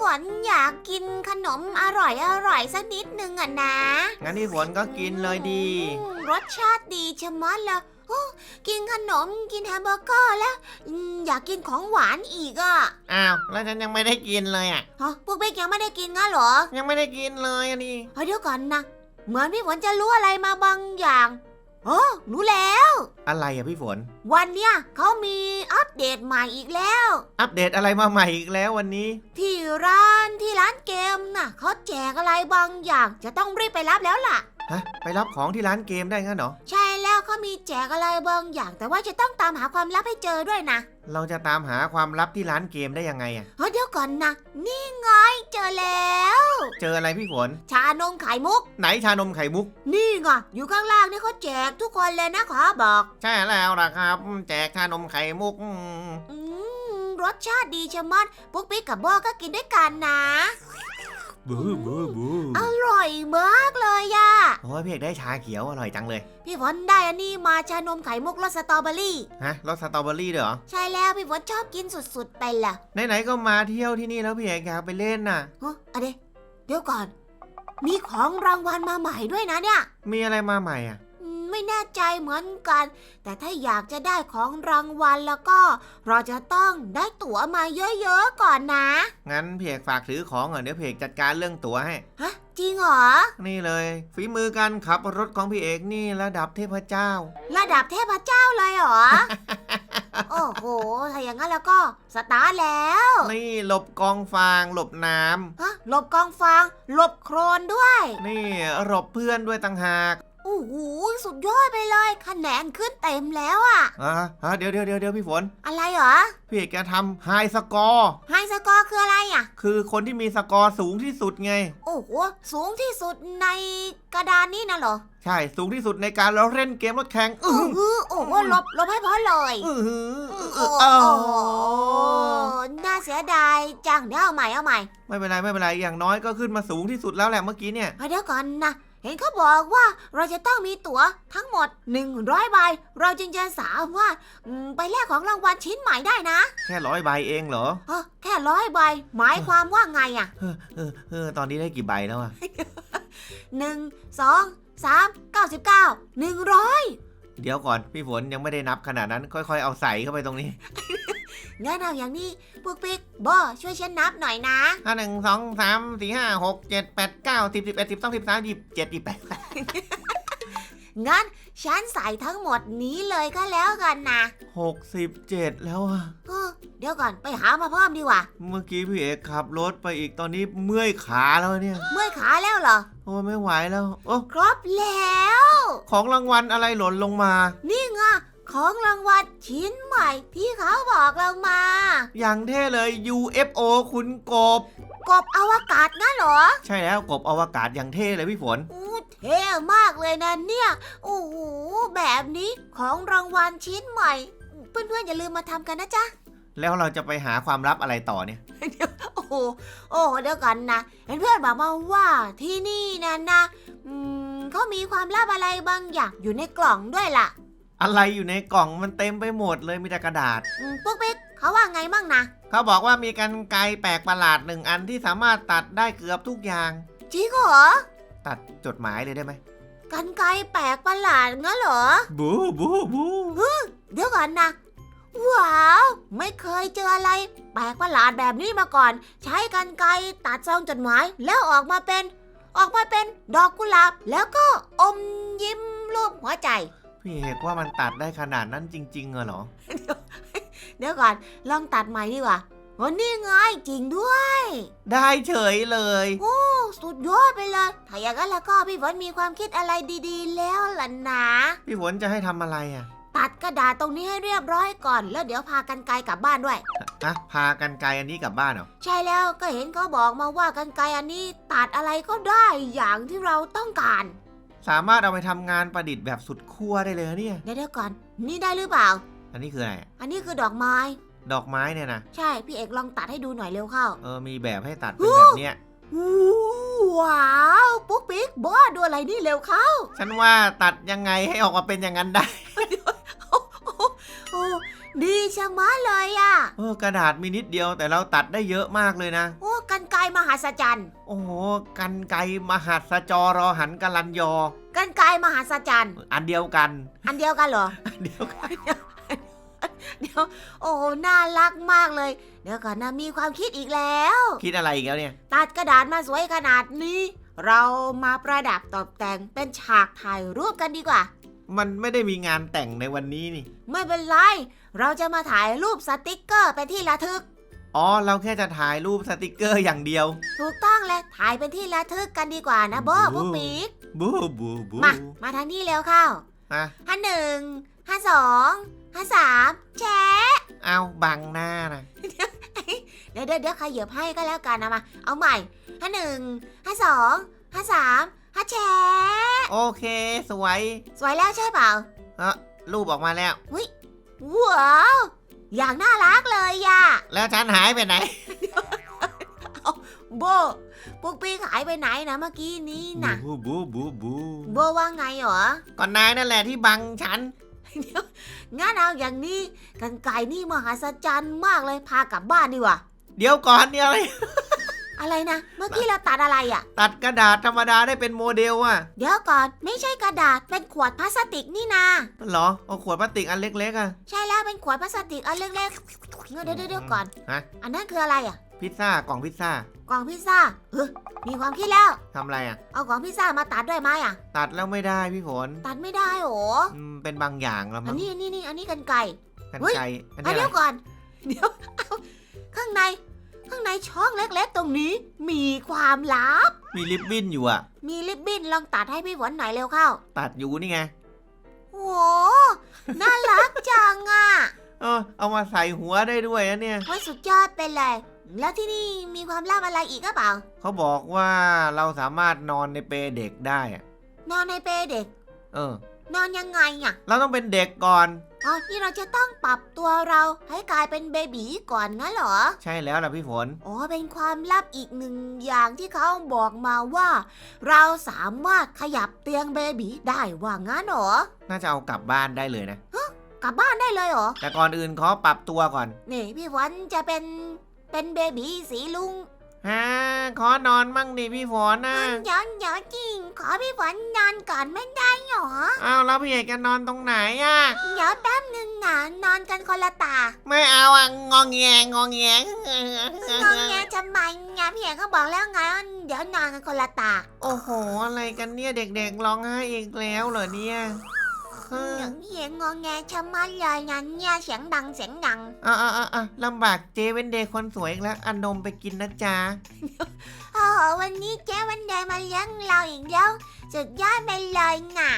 ฝนอยากกินขนมอร่อยอร่อยสักนิดนึงอะนะงั้นพี่ฝนก็กินเลยดี อืมรสชาติดีชะมัดเลยโอ้กินขนมกินแฮมเบอร์เกอร์แล้วอืมอยากกินของหวานอีกอะอ้าว แล้วฉันยังไม่ได้กินเลยอะ ฮะพวกเบกยังไม่ได้กินงั้นเหรอยังไม่ได้กินเลยอันนี้เฮ้ยเดี๋ยวก่อนนะ เหมือนพี่ฝนจะรู้อะไรมาบางอย่าง โอ้รู้แล้ว อะไรอะพี่ฝน วันเนี้ยเขามีอัปเดตใหม่อีกแล้ว อัปเดตอะไรมาใหม่อีกแล้ววันนี้ ที่ร้านที่ร้านเกมน่ะเขาแจกอะไรบางอย่างจะต้องรีบไปรับแล้วล่ะ ฮะ ไปรับของที่ร้านเกมได้งั้นเหรอ ใช่แล้วเขามีแจกอะไรบางอย่าง แต่ว่าจะต้องตามหาความลับให้เจอด้วยนะเราจะตามหาความลับที่ร้านเกมได้ยังไงอะ เฮ้ยเดี๋ยวก่อนนะ นี่ไงเจอแล้ว เจออะไรพี่ฝน ชานมไข่มุก ไหนชานมไข่มุก นี่ไงอยู่ข้างล่างนี่เขาแจกทุกคนเลยนะขอบอก ใช่แล้วล่ะครับ แจกชานมไข่มุกอืมอืมรสชาติดีชะมัดปุ๊กปิ๊กกับโบก็กินด้วยกันนะ บูบูบูอร่อยมากเลยอะโอ้ยพี่เอกได้ชาเขียวอร่อยจังเลย พี่ฝนได้อันนี้มาชานมไข่มุกรสสตรอเบอรี่ ฮะรสสตรอเบอรี่ด้วยเหรอ ใช่แล้วพี่ฝนชอบกินสุดๆไปล่ะไหนๆก็มาเที่ยวที่นี่แล้วพี่เอกอยากไปเล่นน่ะ ฮะอะเด เดี๋ยวก่อน มีของรางวัลมาใหม่ด้วยนะเนี่ย มีอะไรมาใหม่อะ ไม่แน่ใจเหมือนกัน แต่ถ้าอยากจะได้ของรางวัลแล้วก็ เราจะต้องได้ตั๋วมาเยอะๆก่อนนะ งั้นพี่เอกฝากถือของก่อนเดี๋ยวพี่เอกจัดการเรื่องตั๋วให้ ฮะ จริงเหรอ นี่เลย ฝีมือการขับรถของพี่เอกนี่ระดับเทพเจ้า ระดับเทพเจ้าเลยเหรอ โอ้โห ถ้าอย่างนั้นแล้วก็สตาร์ทแล้ว นี่หลบกองฟางหลบน้ฮะ หลบกองฟาง หลบโครนด้วยำนี่หลบเพื่อนด้วยต่างหาก โอ้โหสุดยอดไปเลยคะแนนขึ้นเต็มแล้วอะอ่าฮะเดี๋ยวเดี๋ยวเดี๋ยวเดี๋ยวพี่ฝน อะไรเหรอ พี่เอกจะทำไฮสกอร์ไฮสกอร์คืออะไรอะคือคนที่มีสกอร์สูงที่สุดไง โอ้โหสูงที่สุดในกระดานนี้นะเหรอ ใช่สูงที่สุดในการเราเล่นเกมรถแข่งโอ้อื้อโหหือโอ้โหหลบหลบให้พ้นเลยอื้อหือโอ้อื้อโหเออน่าเสียดายจังเดี๋ยวเอาใหม่เอาใหม่ ไม่เป็นไรไม่เป็นไรอย่างน้อยก็ขึ้นมาสูงที่สุดแล้วแหละเมื่อกี้เนี่ยเอาเดี๋ยวก่อนนะเห็นเขาบอกว่าเราจะต้องมีตั๋วทั้งหมด 100ใบเราจึงจะสามารถอืมไปแลกของรางวัลชิ้นใหม่ได้นะแค่ร้อยใบเองเหรอเอ้อแค่ร้อยใบ หมายความว่าไงอะเออเออเออตอนนี้ได้กี่ใบแล้วอะหนึ่งสองสามเก้าสิบเก้าหนึ่งร้อยเดี๋ยวก่อนพี่ฝนยังไม่ได้นับขนาดนั้น ค่อยๆเอาใส่เข้าไปตรงนี้ งั้นเอาอย่างนี้ปุ๊กปิ๊กบอช่วยฉันนับหน่อยนะห้าหนึ่งสองสามสี่ห้าหกเจ็ดแปดเก้าสิบสิบเอ็ดสิบสองสิบสามสิบเจ็ดสิบแปดงั้นฉันใส่ทั้งหมดนี้เลยก็แล้วกันนะหกสิบเจ็ดแล้วอะเออเดี๋ยวก่อนไปหามาเพิ่มดีกว่า เมื่อกี้พี่เอกขับรถไปอีกตอนนี้เมื่อยขาแล้วเนี่ย เมื่อยขาแล้วเหรอ โอ้ไม่ไหวแล้ว โอ้ครบแล้ว ของรางวัลอะไรหล่นลงมา นี่ไง ของรางวัลชิ้นใหม่ที่เขาบอกเรามา อย่างเท่เลย UFO คุณกบ กบอวกาศงั้นเหรอใช่แล้วกบอวกาศอย่างเท่เลยพี่ฝน อู้เท่มากเลยนะเนี่ยโอ้โหแบบนี้ของรางวัลชิ้นใหม่ เพื่อนๆอย่าลืมมาทำกันนะจ๊ะ แล้วเราจะไปหาความลับอะไรต่อเนี่ย โอ้โหโอ้โหเดี๋ยวกันนะเห็นเพื่อนบอกมาว่าที่นี่นะนะอืมเขามีความลับอะไรบางอย่างอยู่ในกล่องด้วยล่ะ อะไรอยู่ในกล่องมันเต็มไปหมดเลยมีแต่กระดาษ อืมปุ๊กปิ๊กเขาว่าไงบ้างนะเขาบอกว่ามีกันไกรแปลกประหลาดหนึ่งอันที่สามารถตัดได้เกือบทุกอย่าง จริงเหรอตัดจดหมายเลยได้ไหมกันไกรแปลกประหลาดงั้นเหรอ บูบูบูเดี๋ยวก่อนนะ ว้าว ไม่เคยเจออะไร แปลกประหลาดแบบนี้มาก่อน ใช้กันไกรตัดซองจดหมายแล้วออกมาเป็น ออกมาเป็นดอกกุหลาบแล้วก็อมยิ้มรูปหัวใจ พี่เอกว่ามันตัดได้ขนาดนั้นจริงๆเหรอ เดี๋ยวก่อน ลองตัดใหม่ดีกว่าวันนี้ไงจริงด้วย ได้เฉยเลย โอ้สุดยอดไปเลย ถ้าอย่างนั้นแล้วก็พี่ฝนมีความคิดอะไรดีๆ แล้วล่ะนะ พี่ฝนจะให้ทำอะไรอะตัดกระดาษตรงนี้ให้เรียบร้อยก่อน แล้วเดี๋ยวพากันไกลกลับบ้านด้วย อะพากันไกลอันนี้กลับบ้านเหรอ ใช่แล้วก็เห็นเขาบอกมาว่ากันไกลอันนี้ตัดอะไรก็ได้อย่างที่เราต้องการ สามารถเอาไปทำงานประดิษฐ์แบบสุดขั้วได้เลยนะเนี่ย เดี๋ยวเดี๋ยวก่อน นี่ได้หรือเปล่า อันนี้คืออะไรอะอันนี้คือดอกไม้ ดอกไม้เนี่ยนะใช่ พี่เอกลองตัดให้ดูหน่อยเร็วเข้า เออมีแบบให้ตัดเป็นแบบเนี้ยอู้ว้าว ปุ๊กปิ๊กบอสดูอะไรนี่เร็วเข้าฉันว่าตัดยังไงให้ออกมาเป็นอย่างนั้นได้ โอ้ดีชะมัดเลยอะเออกระดาษมีนิดเดียวแต่เราตัดได้เยอะมากเลยนะ โอ้กันไกรม หัศจรรย์โอ้โหกันไกรมหัศจรอหันกลันยอ กันไกรมหัศจรรย์อันเดียวกัน อันเดียวกันเหรอ อันเดียวกัน เดี๋ยว โอ้โหน่ารักมากเลย เดี๋ยวก่อนนะมีความคิดอีกแล้ว คิดอะไรอีกแล้วเนี่ย ตัดกระดาษมาสวยขนาดนี้ เรามาประดับตกแต่งเป็นฉากถ่ายรูปกันดีกว่า มันไม่ได้มีงานแต่งในวันนี้นี่ ไม่เป็นไร เราจะมาถ่ายรูปสติกเกอร์เป็นที่ระทึก อ๋อ เราแค่จะถ่ายรูปสติกเกอร์อย่างเดียว ถูกต้องเลยถ่ายเป็นที่ระทึกกันดีกว่านะโบโอ้ปุ๊กปีกบูบูบูมา มาทางนี้เร็วเข้าฮะห้าหนึ่งห้าสองห้าสามแชะเอาบังหน้านะเดี๋ยวเดี๋ยวเดี๋ยวขยับให้ก็แล้วกันนะมา เอาใหม่ห้าหนึ่งห้าสองห้าสามห้าแชะโอเค สวย สวยแล้วใช่เปล่าเออรูปออกมาแล้วว้าว อย่างน่ารักเลยย่ะ แล้วฉันหายไปไหน โบปุ๊กปีกหายไปไหนนะเมื่อกี้นี้นะบูบูบูบูโบว่าไงเหรอก่อนนายนั่นแหละที่บังฉัน งั้นเอาอย่างนี้กันไก่นี่มหัศจรรย์มากเลยพากลับบ้านดีกว่า เดี๋ยวก่อนเนี่ยอะไร อะไรนะ เมื่อกี้เราตัดอะไรอะ ตัดกระดาษธรรมดาได้เป็นโมเดลอะเดี๋ยวก่อนไม่ใช่กระดาษเป็นขวดพลาสติกนี่นาเหรอเอาขวดพลาสติกอันเล็กๆอะใช่แล้วเป็นขวดพลาสติกอันเล็กๆเดี๋ยวเดี๋ยวเดี๋ยวก่อน ฮะ อันนั้นคืออะไรอะ พิซซ่ากล่องพิซซ่ากล่องพิซซ่าเออมีความคิดแล้วทำอะไรอะเอากล่องพิซซ่ามาตัดด้วยไหมอะ ตัดแล้วไม่ได้พี่ฝนตัดไม่ได้โหรออืมเป็นบางอย่างแล้วอัมั้นงนี้อันนี้นี่อันนี้กันไก่ กันเฮ้ย ไกรอันเอานี้อะไรเดี๋ยวก่อน เดี๋ยวเอาข้างใน ข้างในช่องเล็กๆตรงนี้ มีความลับ มีลิปบิ้นอยู่อะมีลิบบิ้นลองตัดให้พี่ฝนหน่อยเร็วเข้าตัดอยู่นี่ไง โหน่ารักจังอะเออเอามาใส่หัวได้ด้วยนะเนี่ยไว้สุดยอดไปเลย แล้วที่นี่มีความลับอะไรอีกก็เปล่า เขาบอกว่าเราสามารถนอนในเปลเด็กได้อะนอนในเปลเด็ก เออ นอนยังไงอะเราต้องเป็นเด็กก่อน อ๋อนี่เราจะต้องปรับตัวเราให้กลายเป็นเบบีก่อนงั้นเหรอ ใช่แล้วล่ะพี่ฝน อ๋อ เป็นความลับอีกหนึ่งอย่างที่เขาบอกมาว่า เราสามารถขยับเตียงเบบีได้ว่างั้นเหรอ น่าจะเอากลับบ้านได้เลยนะ กลับบ้านได้เลยเหรอ แต่ก่อนอื่นขอปรับตัวก่อน นี่พี่ฝนจะเป็นเป็นเบบีสีลุง ฮะขอนอนมั่งดิพี่ฝนนะมันหยอนหยอนจริง ขอพี่ฝนนอนก่อนไม่ได้เหรออ้าวแล้วพี่เอกจะนอนตรงไหนอะ เดี๋ยวแป๊บนึงนะนอนกันคนละตา ไม่เอาอะงองแงงองแงงงแงทำไมเนี่ยพี่เอกก็บอกแล้วไงว่าเดี๋ยวนอนกันคนละตา โอ้โห อะไรกันเนี่ยเด็กๆร้องไห้อีกแล้วเหรอเนี่ย เออพี่เอกงงแงชะมัดเลยนะเนี่ยเสียงดังเสียงดัง อะอะอะอะลำบากเจเวนเดย์คนสวยอีกแล้วเอันนมไปกินนะจ๊ะ โอ้โหวันนี้เจ๊วันเดย์มาเลี้ยงเราอีกแล้วสุดยอดไปเลยน่ะ